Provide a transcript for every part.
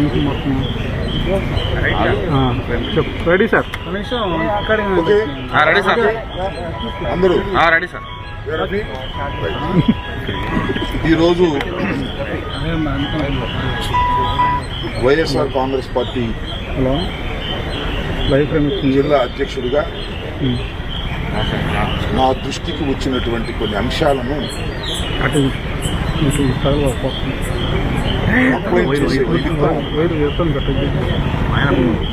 మొత్తం ready sir. Ready sir. అందరూ. Ready sir. ఈరోజు వైఎస్ఆర్ కాంగ్రెస్ పార్టీ హలో. లైఫ్ ఏమిస్తుంది జిల్లా అధ్యక్షుడిగా నా దృష్టికి వచ్చినటువంటి కొన్ని అంశాలను అటు ఇటు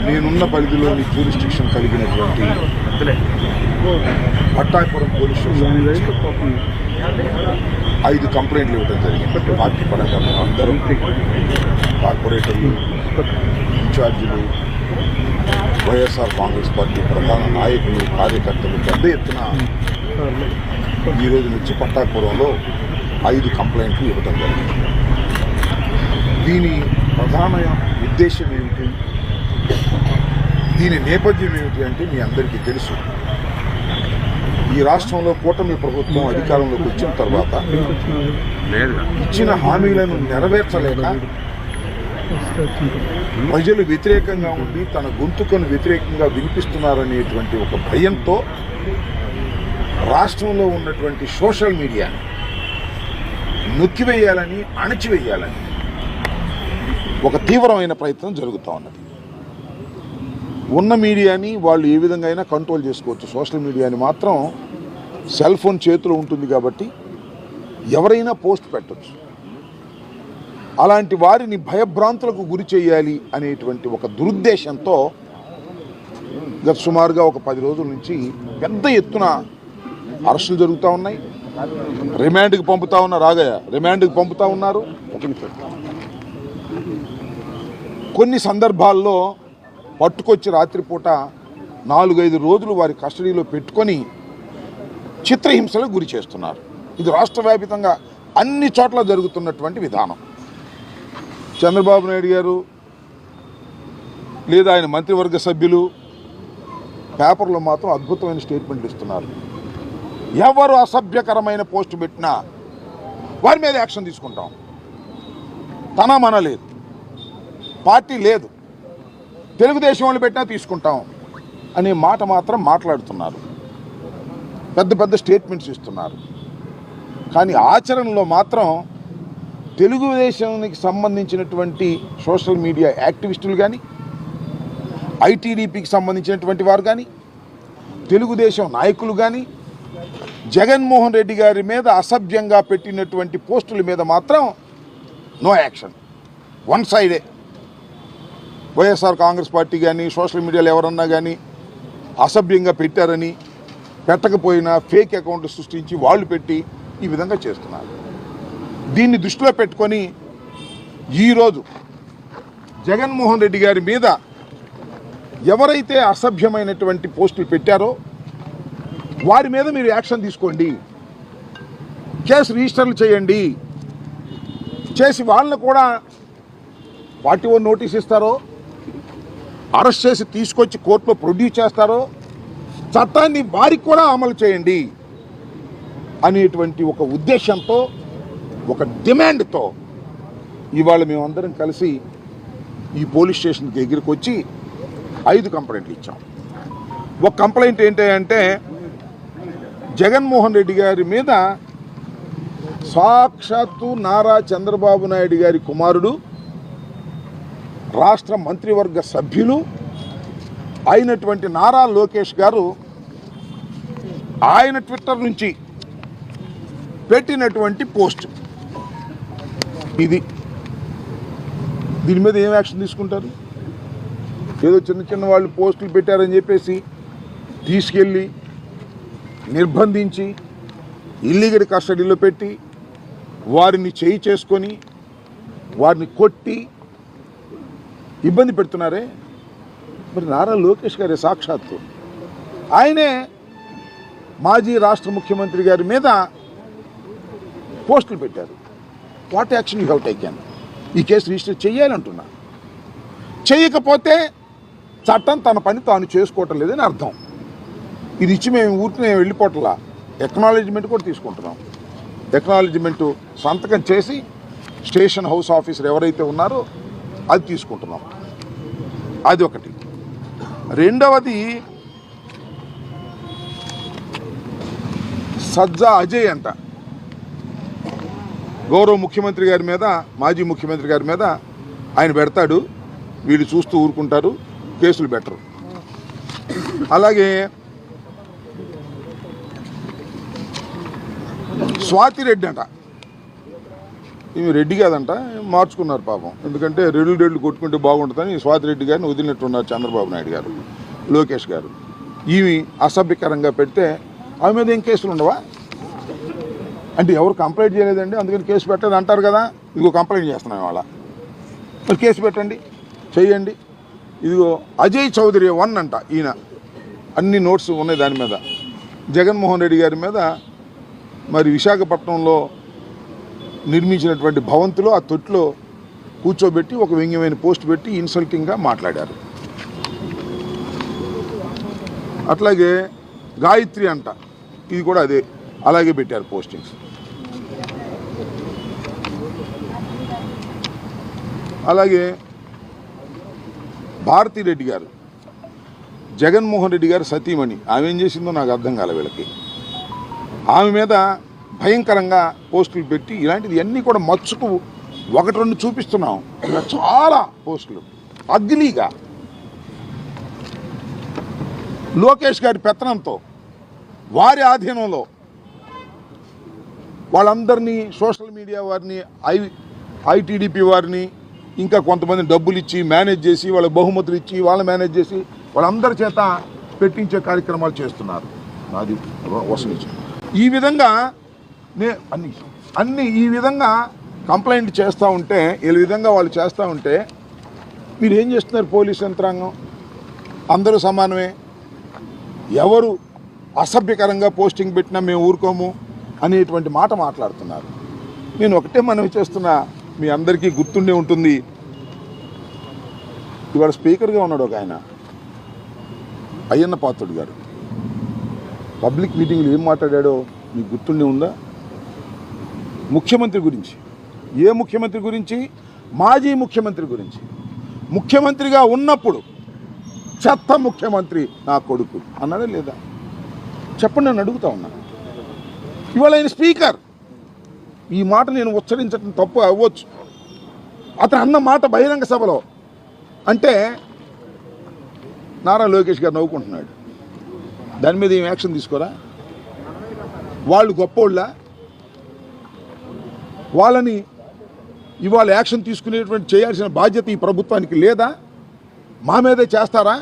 నేనున్న పరిధిలోని జ్యూరిస్టిక్షన్ కలిగినటువంటి పట్టాపురం పోలీస్ స్టేషన్ ఐదు కంప్లైంట్లు ఇవ్వడం జరిగింది. పార్టీ పరంగా అందరం కార్పొరేటర్లు ఇన్ఛార్జీలు వైఎస్ఆర్ కాంగ్రెస్ పార్టీ ప్రధాన నాయకులు కార్యకర్తలు పెద్ద ఎత్తున ఈ రోజు నుంచి పట్టాపురంలో ఐదు కంప్లైంట్లు ఇవ్వడం జరిగింది. దీని ప్రధాన ఉద్దేశం ఏమిటి? దీని నేపథ్యం ఏమిటి అంటే మీ అందరికీ తెలుసు. ఈ రాష్ట్రంలో కూటమి ప్రభుత్వం అధికారంలోకి వచ్చిన తర్వాత ఇచ్చిన హామీలను నెరవేర్చలేక ప్రజలు వ్యతిరేకంగా ఉండి తన గొంతుకను వ్యతిరేకంగా వినిపిస్తున్నారనేటువంటి ఒక భయంతో రాష్ట్రంలో ఉన్నటువంటి సోషల్ మీడియా నొక్కివేయాలని అణచివేయాలని. ఒక తీవ్రమైన ప్రయత్నం జరుగుతూ ఉన్నది. ఉన్న మీడియాని వాళ్ళు ఏ విధంగా అయినా కంట్రోల్ చేసుకోవచ్చు. సోషల్ మీడియాని మాత్రం సెల్ ఫోన్ చేతిలో ఉంటుంది కాబట్టి ఎవరైనా పోస్ట్ పెట్టచ్చు. అలాంటి వారిని భయభ్రాంతులకు గురి చేయాలి అనేటువంటి ఒక దురుద్దేశంతో గత సుమారుగా ఒక పది రోజుల నుంచి పెద్ద ఎత్తున అరెస్టులు జరుగుతూ ఉన్నాయి. రిమాండ్కి పంపుతా ఉన్న రాగయ్య రిమాండ్కి పంపుతా ఉన్నారు. ఒక నిమిషం. కొన్ని సందర్భాల్లో పట్టుకొచ్చి రాత్రిపూట నాలుగైదు రోజులు వారి కస్టడీలో పెట్టుకొని చిత్రహింసలకు గురి చేస్తున్నారు. ఇది రాష్ట్ర వ్యాపితంగా అన్ని చోట్ల జరుగుతున్నటువంటి విధానం. చంద్రబాబు నాయుడు గారు లేదా ఆయన మంత్రివర్గ సభ్యులు పేపర్లో మాత్రం అద్భుతమైన స్టేట్మెంట్లు ఇస్తున్నారు. ఎవరు అసభ్యకరమైన పోస్ట్ పెట్టినా వారి మీద యాక్షన్ తీసుకుంటాం. తన మన లేదు. పార్టీ లేదు. తెలుగుదేశం వాళ్ళు పెట్టినా తీసుకుంటాం అనే మాట మాత్రం మాట్లాడుతున్నారు. పెద్ద పెద్ద స్టేట్మెంట్స్ ఇస్తున్నారు. కానీ ఆచరణలో మాత్రం తెలుగుదేశానికి సంబంధించినటువంటి సోషల్ మీడియా యాక్టివిస్టులు కానీ ఐటీడీపీకి సంబంధించినటువంటి వారు కానీ తెలుగుదేశం నాయకులు కానీ జగన్మోహన్ రెడ్డి గారి మీద అసభ్యంగా పెట్టినటువంటి పోస్టుల మీద మాత్రం నో యాక్షన్ వన్ సైడే Y S R Congress party కానీ సోషల్ మీడియాలో ఎవరన్నా కానీ అసభ్యంగా పెట్టారని పెట్టకపోయినా ఫేక్ అకౌంట్ సృష్టించి వాళ్ళు పెట్టి ఈ విధంగా చేస్తున్నారు. దీన్ని దృష్టిలో పెట్టుకొని ఈరోజు జగన్మోహన్ రెడ్డి గారి మీద ఎవరైతే అసభ్యమైనటువంటి పోస్టులు పెట్టారో వారి మీద మీరు యాక్షన్ తీసుకోండి. కేసు రిజిస్టర్లు చేయండి. చేసి వాళ్ళని కూడా వాటి ఓ నోటీస్ ఇస్తారో అరెస్ట్ చేసి తీసుకొచ్చి కోర్టులో ప్రొడ్యూస్ చేస్తారో చట్టాన్ని వారికి కూడా అమలు చేయండి అనేటువంటి ఒక ఉద్దేశంతో ఒక డిమాండ్తో ఇవాళ మేమందరం కలిసి ఈ పోలీస్ స్టేషన్ దగ్గరికి వచ్చి ఐదు కంప్లైంట్లు ఇచ్చాం. ఒక కంప్లైంట్ ఏంటి అంటే జగన్మోహన్ రెడ్డి గారి మీద సాక్షాత్తు నారా చంద్రబాబు నాయుడు గారి కుమారుడు రాష్ట్ర మంత్రివర్గ సభ్యులు అయినటువంటి నారా లోకేష్ గారు ఆయన ట్విట్టర్ నుంచి పెట్టినటువంటి పోస్ట్. ఇది. దీని మీద ఏం యాక్షన్ తీసుకుంటారు? ఏదో చిన్న చిన్న వాళ్ళు పోస్టులు పెట్టారని చెప్పేసి తీసుకెళ్ళి నిర్బంధించి ఇల్లీగల్ కస్టడీలో పెట్టి వారిని చేయి చేసుకొని వారిని కొట్టి ఇబ్బంది పెడుతున్నారే? మరి నారా లోకేష్ గారి సాక్షాత్తు. ఆయనే మాజీ రాష్ట్ర ముఖ్యమంత్రి గారి మీద పోస్టులు పెట్టారు. What action you have taken? ఈ కేసు రిజిస్టర్ చేయాలంటున్నా. చేయకపోతే చట్టం తన పని తాను చేసుకోవటం లేదని అర్థం. ఇది ఇచ్చి మేము ఊరికి వెళ్ళిపోవట్లా ఎక్నాలజ్మెంట్ కూడా తీసుకుంటున్నాం. ఎక్నాలజ్మెంట్ సంతకం చేసి స్టేషన్ హౌస్ ఆఫీసర్ ఎవరైతే ఉన్నారో అది తీసుకుంటున్నాం. అది ఒకటి. రెండవది సజ్జా అజయ్ అంట. గౌరవ ముఖ్యమంత్రి గారి మీద మాజీ ముఖ్యమంత్రి గారి మీద ఆయన పెడతాడు. వీళ్ళు చూస్తూ ఊరుకుంటారు. కేసులు పెట్టరు. అలాగే స్వాతి రెడ్డి అంట ఈమె రెడ్డి కాదంట మార్చుకున్నారు పాపం. ఎందుకంటే రెడ్లు రెడ్లు కొట్టుకుంటే బాగుంటుందని స్వాతి రెడ్డి గారిని వదిలినట్టున్నారు చంద్రబాబు నాయుడు గారు లోకేష్ గారు. ఈమె అసభ్యకరంగా పెడితే ఆమె మీద ఏం కేసులు ఉండవా? అంటే ఎవరు కంప్లైంట్ చేయలేదండి అందుకని కేసు పెట్టలేదు అంటారు కదా. ఇదిగో కంప్లైంట్ చేస్తున్నాం వాళ్ళ మరి కేసు పెట్టండి చెయ్యండి ఇదిగో అజయ్ చౌదరి వన్ అంట ఈయన. అన్ని నోట్స్ ఉన్నాయి దాని మీద. జగన్మోహన్ రెడ్డి గారి మీద మరి విశాఖపట్నంలో నిర్మించినటువంటి భవంతిలో ఆ తొట్టులో కూర్చోబెట్టి ఒక వ్యంగ్యమైన పోస్ట్ పెట్టి ఇన్సల్టింగ్గా మాట్లాడారు. అట్లాగే గాయత్రి అంట ఇది కూడా అదే అలాగే పెట్టారు పోస్టింగ్స్. అలాగే భారతీ రెడ్డి గారు జగన్మోహన్ రెడ్డి గారు సతీమణి ఆమె ఏం చేసిందో నాకు అర్థం కాలే వీళ్ళకి. ఆమె మీద భయంకరంగా పోస్టులు పెట్టి ఇలాంటిది అన్నీ కూడా మచ్చుకు ఒకటి రెండు చూపిస్తున్నాం. ఇలా చాలా పోస్టులు. అగ్లీగా లోకేష్ గారి పెత్తనంతో వారి ఆధీనంలో వాళ్ళందరినీ సోషల్ మీడియా వారిని I I T D P వారిని ఇంకా కొంతమంది డబ్బులు ఇచ్చి మేనేజ్ చేసి వాళ్ళ బహుమతులు ఇచ్చి వాళ్ళని మేనేజ్ చేసి వాళ్ళందరి చేత పెట్టించే కార్యక్రమాలు చేస్తున్నారు. అది వసూలు ఈ విధంగా నే అన్ని అన్ని ఈ విధంగా కంప్లైంట్ చేస్తూ ఉంటే ఈ విధంగా వాళ్ళు చేస్తూ ఉంటే మీరు ఏం చేస్తున్నారు పోలీస్ యంత్రాంగం? అందరూ సమానమే. ఎవరు అసభ్యకరంగా పోస్టింగ్ పెట్టినా మేము ఊరుకోము అనేటువంటి మాట మాట్లాడుతున్నారు. నేను ఒకటే మనవి చేస్తున్నా మీ అందరికీ గుర్తుండే ఉంటుంది. ఇవాళ స్పీకర్గా ఉన్నాడు ఒక ఆయన అయ్యన్న పాత్రుడు గారు. పబ్లిక్ మీటింగ్లో ఏం మాట్లాడాడో మీకు గుర్తుండే ఉందా? ముఖ్యమంత్రి గురించి. ఏ ముఖ్యమంత్రి గురించి? మాజీ ముఖ్యమంత్రి గురించి. ముఖ్యమంత్రిగా ఉన్నప్పుడు చెత్త ముఖ్యమంత్రి నా కొడుకు అన్నాడా లేదా? చెప్పండి నేను అడుగుతా ఉన్నాను ఇవాళ ఆయన స్పీకర్. ఈ మాట నేను ఉచ్చరించడం తప్పు అవ్వచ్చు. అతను అన్న మాట బహిరంగ సభలో. అంటే నారా లోకేష్ గారు నవ్వుకుంటున్నాడు. దాని మీద ఏం యాక్షన్ తీసుకోరా? వాళ్ళు గొప్పోళ్ళ. వాళ్ళని ఇవాళ యాక్షన్ తీసుకునేటువంటి చేయాల్సిన బాధ్యత ఈ ప్రభుత్వానికి లేదా? మా మీదే చేస్తారా?